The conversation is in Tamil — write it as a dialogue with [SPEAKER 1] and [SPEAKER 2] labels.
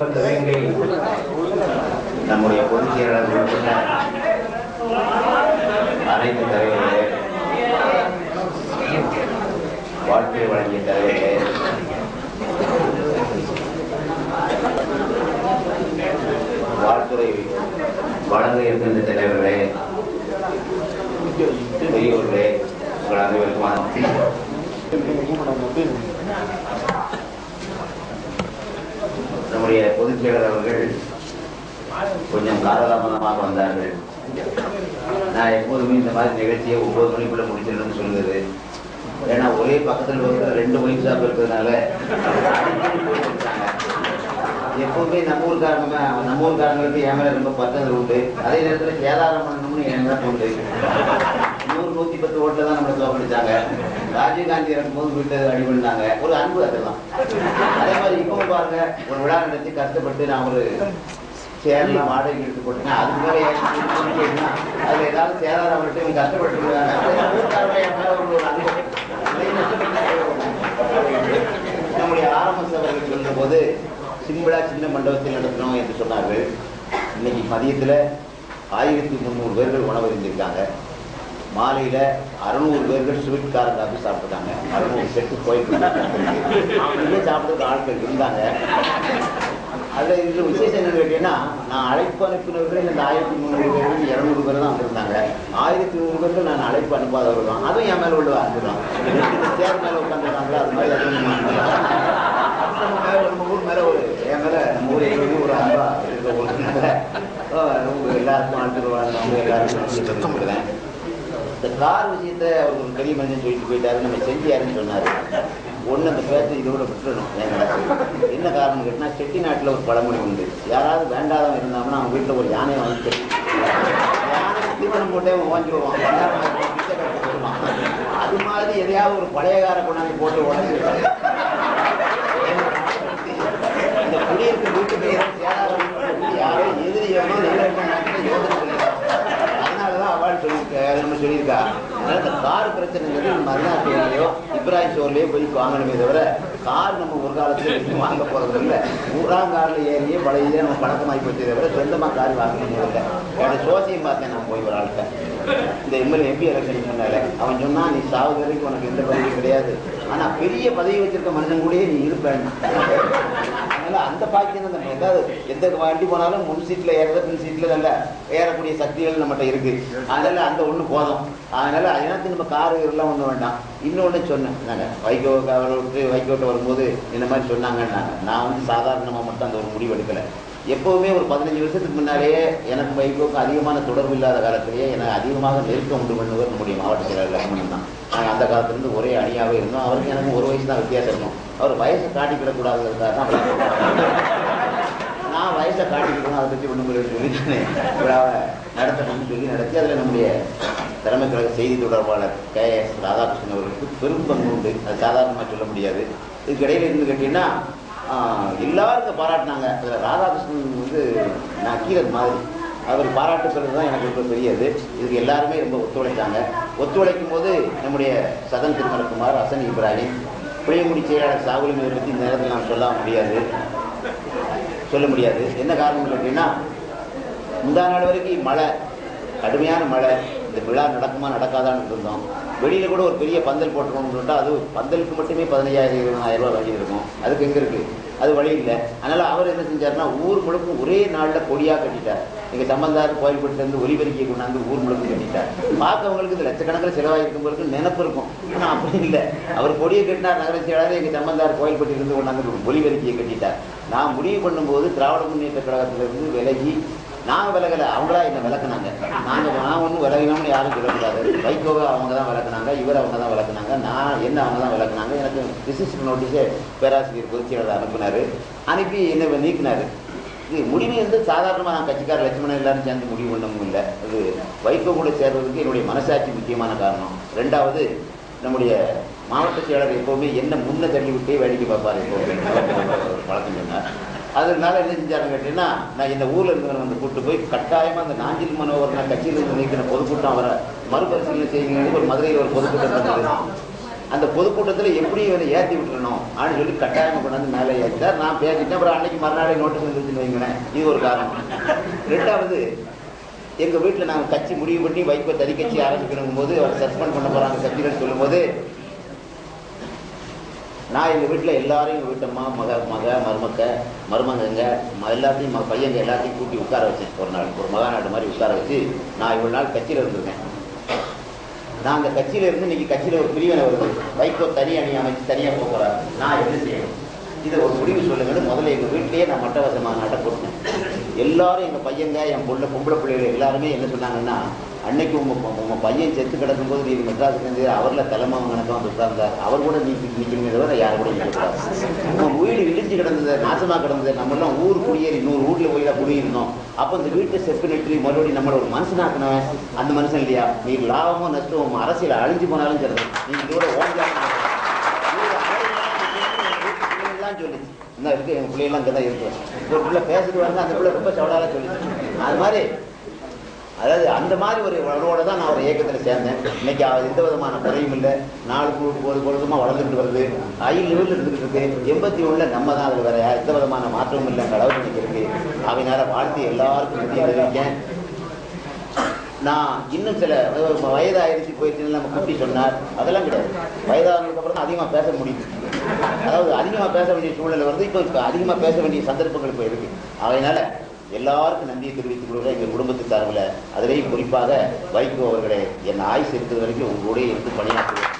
[SPEAKER 1] சிவகங்கை நம்முடைய பொதுச் செயலாளர் அனைத்து தலைவர்களே வாழ்க்கை வழங்கிய தலைவர்களே வாழ்த்துறை வழங்க இருக்கின்ற தலைவர்களே பெரியவர்களே உங்கள் அனைவருக்கும் வணக்கம். அவர்கள் கொஞ்சம் காலதாமதமாக வந்தார்கள். நான் எப்போதுமே இந்த மாதிரி நிகழ்ச்சியை ஒன்பது மணிக்குள்ள முடிச்சிடணும்னு சொல்லுது. ஏன்னா ஒரே பக்கத்தில் பக்கத்தில் ரெண்டு மணி ஷாப் இருக்கிறதுனால எப்பவுமே நம்ம ஊருக்காரங்க நம்ம ஊருக்காரங்களுக்கு என் மேல ரொம்ப பத்தது உண்டு. அதே நேரத்தில் சேதாரம் பண்ணணும்னு என் மேல உண்டு நூறு நூத்தி பத்து ஓட்டுல தான் நம்மளை தோக்கடிச்சாங்க ராஜீவ்காந்தி இறக்கும்போது வீட்டு அடி பண்ணாங்க ஒரு அன்பு அதெல்லாம். அதே மாதிரி இப்பவும் பாருங்க ஒரு விழா நடத்தி கஷ்டப்பட்டு நான் ஒரு சேரலாம் வாடகை எடுத்து போட்டேன். அதுக்கு மேல அதுல ஏதாவது சேதாரம் அவர்கிட்ட இவங்க கஷ்டப்பட்டு ஒரு அன்பு. நம்முடைய ஆரம்ப அவர்கள் சொல்ற போது சிம்பிளா சின்ன மண்டபத்தில் நடத்தணும் என்று சொன்னார்கள். இன்னைக்கு மதியத்துல ஆயிரத்தி முந்நூறு பேர்கள் உணவு இருந்திருக்காங்க மாலையில அறுநூறு பேர்கள் ஸ்வீட் காரம் காப்பி சாப்பிட்டுருக்காங்க. அறுநூறு செட்டு கோயில் இங்கே சாப்பிட்றதுக்கு ஆட்கள் இருந்தாங்க. அதுல இதுல விசேஷம் என்னன்னு கேட்டீங்கன்னா நான் அழைப்பு அனுப்பினவர்கள் இந்த ஆயிரத்தி முந்நூறு பேர்கள் இருநூறு பேர் தான் வந்திருந்தாங்க. ஆயிரத்தி நூறு பேர்கள் நான் அழைப்பு அனுப்பாதவர்கள் தான். அதுவும் என் மேல உள்ள அன்பு தான் சேர் மேல உட்காந்துருக்காங்களா அது மாதிரி அதுவும் நம்ம நம்ம மேல நம்ம ஊர் மேல ஒரு என் மேல நம்ம ஊர் எங்களுக்கு ஒரு அன்பா இருக்க போகிறதுனால எல்லாருக்கும் ஆண்டு வாழ்ந்தவங்க எல்லாருக்கும் இந்த கார் விஷயத்தை அவர் ஒரு மனிதன் சொல்லிட்டு போயிட்டாரு நம்ம செஞ்சியாருன்னு சொன்னாரு. ஒண்ணு அந்த பேச்சு இதோட விட்டுறணும். என்ன காரணம் கேட்டினா செட்டி நாட்டில் ஒரு பழமொழி உண்டு. யாராவது வேண்டாதவன் இருந்தாங்கன்னா அவங்க வீட்டில் ஒரு யானையை வாங்கி யானை தீவனம் போட்டே ஓஞ்சிடுவான் அது மாதிரி எதையாவது ஒரு பழைய காரை கொண்டாந்து போட்டு உடனே இந்த குடியிருக்க வீட்டுக்கு யாரோ எதிரியோ அதனாலதான் அவார்டு சொல்லியிருக்க அது நம்ம சொல்லியிருக்கா அதனால இந்த கார் பிரச்சனைங்கிறது நம்ம அருணாச்சலையோ இப்ராஹிம் ஷோர்லயோ போய் வாங்கணுமே தவிர கார் நம்ம ஒரு காலத்துல வாங்க போறது இல்லை நூறாம் கார்ல ஏறியே பழைய நம்ம பழக்கமாகி போச்சே தவிர சொந்தமா கார் வாங்கணும் இல்லை என்னோட சோசியம் பார்த்தேன் நான் போய் ஒரு ஆள்கிட்ட. இந்த எம்எல்ஏ எம்பி எலெக்ஷன் சொன்னால அவன் சொன்னா நீ சாவு வரைக்கும் உனக்கு எந்த பதவியும் கிடையாது. ஆனா பெரிய பதவி வச்சிருக்க மனுஷன் கூடயே நீ இருப்பேன். அதனால அந்த பாக்கியம் தான் நம்ம ஏதாவது எந்த வண்டி போனாலும் முன் சீட்ல ஏறத பின் சீட்ல நல்ல ஏறக்கூடிய சக்திகள் நம்மகிட்ட இருக்கு. அதனால அந்த ஒண்ணு போதும். அதனால அதனால நம்ம காரு எல்லாம் ஒண்ணு வேண்டாம். இன்னொன்னு சொன்னேன். வைகோ அவரை விட்டு வைகோட்ட வரும்போது இந்த மாதிரி சொன்னாங்கன்னாங்க. நான் வந்து சாதாரணமா மட்டும் அந்த ஒரு முடிவு எடுக்கல. எப்பவுமே ஒரு பதினஞ்சு வருஷத்துக்கு முன்னாலேயே எனக்கு வைகோக்கு அதிகமான தொடர்பு இல்லாத காலத்திலேயே எனக்கு அதிகமாக நெருக்கம் உண்டு பண்ணுவது நம்முடைய மாவட்ட செயலாளர் லக்ஷ்மணன் தான். நாங்கள் அந்த காலத்திலிருந்து ஒரே அணியாகவே இருந்தோம். அவருக்கு எனக்கு ஒரு வயசு தான் வித்தியாசம் இருக்கும். அவர் வயசை காட்டிக்கிடக்கூடாதுங்கிறதுக்காக தான் நான் வயசை காட்டிக்கிட்டோம் அதை பற்றி ஒன்றும் சொல்லி தானே விழாவை நடத்தணும்னு சொல்லி நடத்தி அதில் நம்முடைய தலைமை கழக செய்தி தொடர்பாளர் கே எஸ் ராதாகிருஷ்ணன் அவர்களுக்கு பெரும் பங்கு உண்டு. அது சாதாரணமாக சொல்ல முடியாது. இதுக்கிடையில் இருந்து கேட்டீங்கன்னா எல்லாருக்கும் பாராட்டினாங்க. அதில் ராதாகிருஷ்ணன் வந்து நக்கீரன் மாதிரி. அவர் பாராட்டுக்கிறது தான் எனக்கு ரொம்ப பெரியது இதுக்கு எல்லாருமே ரொம்ப ஒத்துழைச்சாங்க. ஒத்துழைக்கும் போது நம்முடைய சதன் திருமலக்குமார் அசன் இப்ராஹிம் புளியங்குடி செயலாளர் சாகுலின் பற்றி இந்த நேரத்தில் நான் சொல்ல முடியாது. சொல்ல முடியாது. என்ன காரணம் அப்படின்னா முந்தா நாள் வரைக்கும் மழை கடுமையான மழை இந்த விழா நடக்குமா நடக்காதான்னு இருந்தோம். வெளியில கூட ஒரு பெரிய பந்தல் போட்டுருக்கோம்னு சொல்லிட்டா அது பந்தலுக்கு மட்டுமே பதினஞ்சாயிரம் இருபதாயிரம் ரூபாய் வழி இருக்கும். அதுக்கு எங்க இருக்கு? அது வழி இல்லை. அதனால அவர் என்ன செஞ்சாருன்னா ஊர் முழுக்கும் ஒரே நாளில் கொடியாக கட்டிட்டார். எங்க சம்பந்தார் கோயில்பட்டிலேருந்து ஒலிபெருக்கியை கொண்டாந்து ஊர் முழுக்கும் கட்டிட்டார். பார்க்கவங்களுக்கு இந்த லட்சக்கணக்கில் செலவாயிருக்கும் நினப்பு இருக்கும். ஆனால் அப்படி இல்லை. அவர் கொடியை கட்டினார் நகர செயலாளர் எங்க சம்பந்தார் கோயில்பட்டியில இருந்து கொண்டாந்து ஒலிபெருக்கியை கட்டிட்டார். நான் முடிவு பண்ணும்போது திராவிட முன்னேற்ற கழகத்திலிருந்து விலகி நாங்க விலகல அவங்களா என்ன விளக்குனாங்க? நாங்க நான் ஒன்றும் விலகினோம்னு யாரும் சொல்லக்கூடாது. வைகோவை அவங்க தான் விளக்குனாங்க இவர் அவங்க தான் விளக்குனாங்க நான் என்ன அவங்க தான் விளக்குனாங்க எனக்கு டிசிஷன் நோட்டீஸே பேராசிரியர் பொதுச்செயலாளர் அனுப்புனாரு. அனுப்பி என்ன நீக்கினாரு. இது முடிவு வந்து சாதாரணமாக நான் கட்சிக்கார லட்சுமணன் எல்லாரும் சேர்ந்து முடிவு ஒன்றும் இல்லை. அது வைகோ கூட சேர்றதுக்கு என்னுடைய மனசாட்சி முக்கியமான காரணம். ரெண்டாவது நம்முடைய மாவட்ட செயலாளர் எப்போவுமே என்ன முன்ன தள்ளி விட்டே வேடிக்கை பார்ப்பார். எப்போ வழக்கம் பழக்கம் சொன்னார். அதனால என்ன செஞ்சாருன்னு கேட்டீங்கன்னா நான் இந்த ஊர்ல இருந்தவன் வந்து கூட்டு போய் கட்டாயமா அந்த நாஞ்சில் மனோகர் நான் கட்சியில இருந்து நீக்கின பொதுக்கூட்டம் அவரை மறுபரிசீலனை செய்யுங்க ஒரு மதுரையில் ஒரு பொதுக்கூட்டம் நடந்தது. அந்த பொதுக்கூட்டத்தில் எப்படி இவனை ஏற்றி விட்டுறணும் அப்படின்னு சொல்லி கட்டாயம் கொண்டாந்து மேலே ஏற்றிட்டார் நான் பேசிட்டேன் அப்புறம் அன்னைக்கு மறுநாளே நோட்டீஸ் வந்துருச்சுன்னு வைங்களேன். இது ஒரு காரணம். ரெண்டாவது எங்கள் வீட்டில் நாங்கள் கட்சி முடிவு பண்ணி வைப்பை தனி கட்சி ஆரம்பிக்கணும் போது அவர் சஸ்பெண்ட் பண்ண போகிறாங்க கட்சிகள் சொல்லும்போது நான் எங்கள் வீட்டில் எல்லாரையும் எங்கள் வீட்டம்மா மக மக மருமக்க மருமகங்க எல்லாத்தையும் ம பையங்க எல்லாத்தையும் கூட்டி உட்கார வச்சேன். ஒரு நாள் ஒரு மகா நாடு மாதிரி உட்கார வச்சு நான் இவ்வளோ நாள் கட்சியில் இருந்திருக்கேன். நான் அந்த கட்சியில இருந்து இன்னைக்கு கட்சியில ஒரு பிரிவினை வருது. வைகோ தனி அணி அமைச்சு தனியாக போகிறார் நான் என்ன செய்யணும்? இதை ஒரு முடிவு சொல்லுங்கன்னு முதல்ல எங்கள் வீட்டிலேயே நான் மட்டவசமாக நாட்டை போட்டேன் எல்லாரும் எங்கள் பையங்க என் பொண்ணு பொம்பளை பிள்ளைகள் எல்லாருமே என்ன சொன்னாங்கன்னா அன்னைக்கு உங்க உங்கள் பையன் செத்து கிடக்கும்போது நீ மெட்ராஸுக்கு இருந்து அவர்ல தலைமை கணக்காக வந்து உட்கார்ந்தார். அவர் கூட நீ நிற்கணுமே தவிர யார் கூட நிற்கக்கூடாது உங்கள் வீடு இடிஞ்சு கிடந்தது நாசமா கிடந்தது நம்மளாம் ஊர் குடியேறி இன்னொரு ஊர்ல போய் தான் குடியிருந்தோம். அப்போ இந்த வீட்டை செப்பனேற்றி மறுபடியும் நம்மளை ஒரு மனுஷனாக்கணும் அந்த மனுஷன் இல்லையா? நீ லாபமோ நஷ்டமோ அரசியல் அழிஞ்சு போனாலும் சரி. நீ இதோட ஓஞ்சாலும் சொல்லிச்சு சொல்லுச்சு. இந்த இருக்கு பிள்ளைங்களாம் இங்கே தான் இருக்கு. ஒரு பிள்ளை பேசிட்டு வந்து அந்த பிள்ளை ரொம்ப சவடால சொல்லிச்சு. அது மாதிரி அதாவது அந்த மாதிரி ஒரு உணர்வோட தான் நான் ஒரு இயக்கத்தில் சேர்ந்தேன். இன்னைக்கு அவர் எந்த விதமான குறையும் இல்லை. நாளுக்கு போது பொழுதுமா வளர்ந்துட்டு வருது. ஐ லெவலில் இருந்துட்டு இருக்கு. எண்பத்தி ஒண்ணுல நம்ம தான் அதில் வேற எந்த விதமான மாற்றமும் இல்லை அளவுக்கு இன்னைக்கு இருக்கு. அதனால வாழ்த்து எல்லாருக்கும் நன்றி அறிவிக்கேன் நான் இன்னும் சில வயதாயிருச்சு போயிருச்சுன்னு நம்ம குட்டி சொன்னார். அதெல்லாம் கிடையாது. வயதானதுக்கு அப்புறம் தான் அதிகமாக பேச முடியும் அதாவது அதிகமாக பேச வேண்டிய சூழ்நிலை வருது. இப்போ இப்போ அதிகமாக பேச வேண்டிய சந்தர்ப்பங்கள் இப்போ இருக்கு. அதனால எல்லாருக்கும் நன்றியை தெரிவித்துக் கொள்கிற எங்கள் குடும்பத்து சார்பில் அதிலேயும் குறிப்பாக வைகோ அவர்களே என் ஆயுசு இருக்கிறது வரைக்கும் உங்களோடய இருந்து பணியாற்றுவேன்.